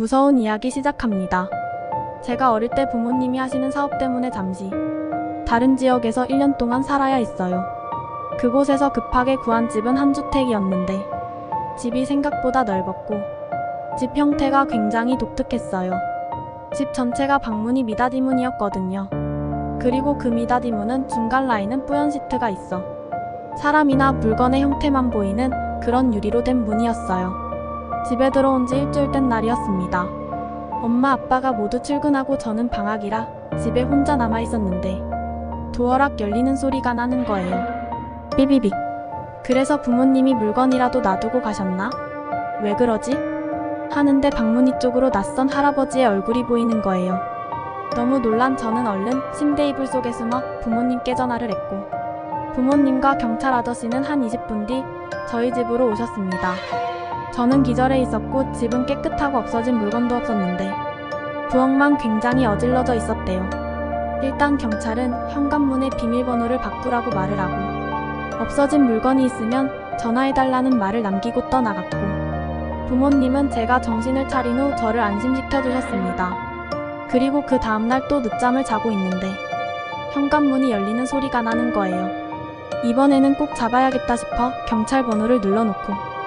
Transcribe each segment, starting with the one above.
무서운 이야기 시작합니다. 제가 어릴 때 부모님이 하시는 사업 때문에 잠시 다른 지역에서 1년 동안 살아야 했어요. 그곳에서 급하게 구한 집은 한 주택이었는데 집이 생각보다 넓었고 집 형태가 굉장히 독특했어요. 집 전체가 방문이 미닫이 문이었거든요. 그리고 그 미닫이 문은 중간 라인은 뿌연 시트가 있어 사람이나 물건의 형태만 보이는 그런 유리로 된 문이었어요. 집에 들어온 지 일주일 된 날이었습니다. 엄마 아빠가 모두 출근하고 저는 방학이라 집에 혼자 남아 있었는데 도어락 열리는 소리가 나는 거예요. 삐비빅. 그래서 부모님이 물건이라도 놔두고 가셨나? 왜 그러지? 하는데 방문 이 쪽으로 낯선 할아버지의 얼굴이 보이는 거예요. 너무 놀란 저는 얼른 침대 이불 속에 숨어 부모님께 전화를 했고 부모님과 경찰 아저씨는 한 20분 뒤 저희 집으로 오셨습니다. 저는 기절해 있었고 집은 깨끗하고 없어진 물건도 없었는데 부엌만 굉장히 어질러져 있었대요. 일단 경찰은 현관문의 비밀번호를 바꾸라고 말을 하고 없어진 물건이 있으면 전화해달라는 말을 남기고 떠나갔고 부모님은 제가 정신을 차린 후 저를 안심시켜 주셨습니다. 그리고 그 다음날 또 늦잠을 자고 있는데 현관문이 열리는 소리가 나는 거예요. 이번에는 꼭 잡아야겠다 싶어 경찰 번호를 눌러놓고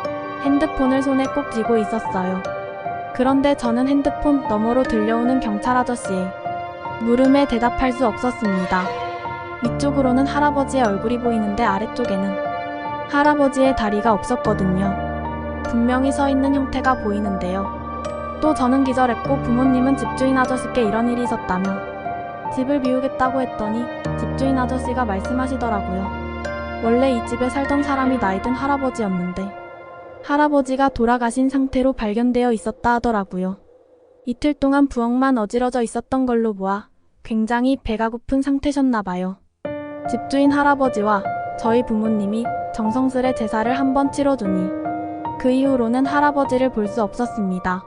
핸드폰을 손에 꼭 쥐고 있었어요. 그런데 저는 핸드폰 너머로 들려오는 경찰 아저씨의 물음에 대답할 수 없었습니다. 위쪽으로는 할아버지의 얼굴이 보이는데 아래쪽에는 할아버지의 다리가 없었거든요. 분명히 서 있는 형태가 보이는데요. 또 저는 기절했고 부모님은 집주인 아저씨께 이런 일이 있었다며 집을 비우겠다고 했더니 집주인 아저씨가 말씀하시더라고요. 원래 이 집에 살던 사람이 나이든 할아버지였는데 할아버지가 돌아가신 상태로 발견되어 있었다 하더라고요. 이틀 동안 부엌만 어지러져 있었던 걸로 보아 굉장히 배가 고픈 상태셨나 봐요. 집주인 할아버지와 저희 부모님이 정성스레 제사를 한번 치러주니 그 이후로는 할아버지를 볼 수 없었습니다.